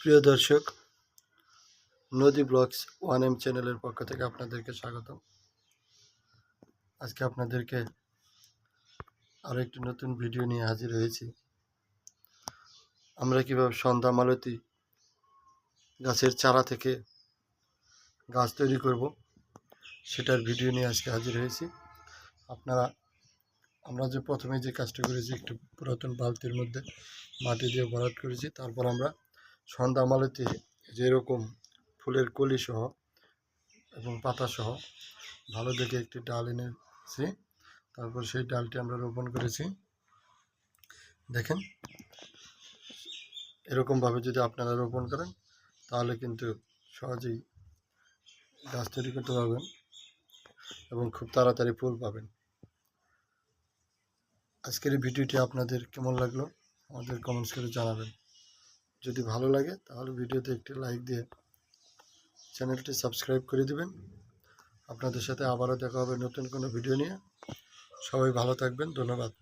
প্রিয় দর্শক, নদী ব্লগস ওয়ান এম চ্যানেলের পক্ষ থেকে আপনাদেরকে স্বাগত আজকে আপনাদেরকে আরও একটি নতুন ভিডিও নিয়ে হাজির হয়েছি। আমরা কীভাবে সন্ধ্যা মালতী গাছের চারা থেকে গাছ তৈরি করব, সেটার ভিডিও নিয়ে আজকে হাজির হয়েছি। আপনারা, আমরা যে প্রথমে যে কাজটা করেছি, একটু পুরাতন বালতির মধ্যে মাটি দিয়ে ভরাট করেছি, তারপর আমরা সন্ধ্যা মালতি যেরকম ফুলের কলি সহ এবং পাতা সহ ভালো দেখে একটি ডাল এনেছি। তারপর সেই ডালটি আমরা রোপণ করেছি। দেখেন, এরকমভাবে যদি আপনারা রোপণ করেন, তাহলে কিন্তু সহজেই গাছ তৈরি করতে পারবেন এবং খুব তাড়াতাড়ি ফুল পাবেন। আজকের এই ভিডিওটি আপনাদের কেমন লাগল? আমাদের কমেন্টস করে জানাবেন। যদি ভালো লাগে, তাহলে ভিডিওতে একটি লাইক দিয়ে চ্যানেলটি সাবস্ক্রাইব করে দিবেন। আপনাদের সাথে আবারও দেখা হবে নতুন কোনো ভিডিও নিয়ে। সবাই ভালো থাকবেন, ধন্যবাদ।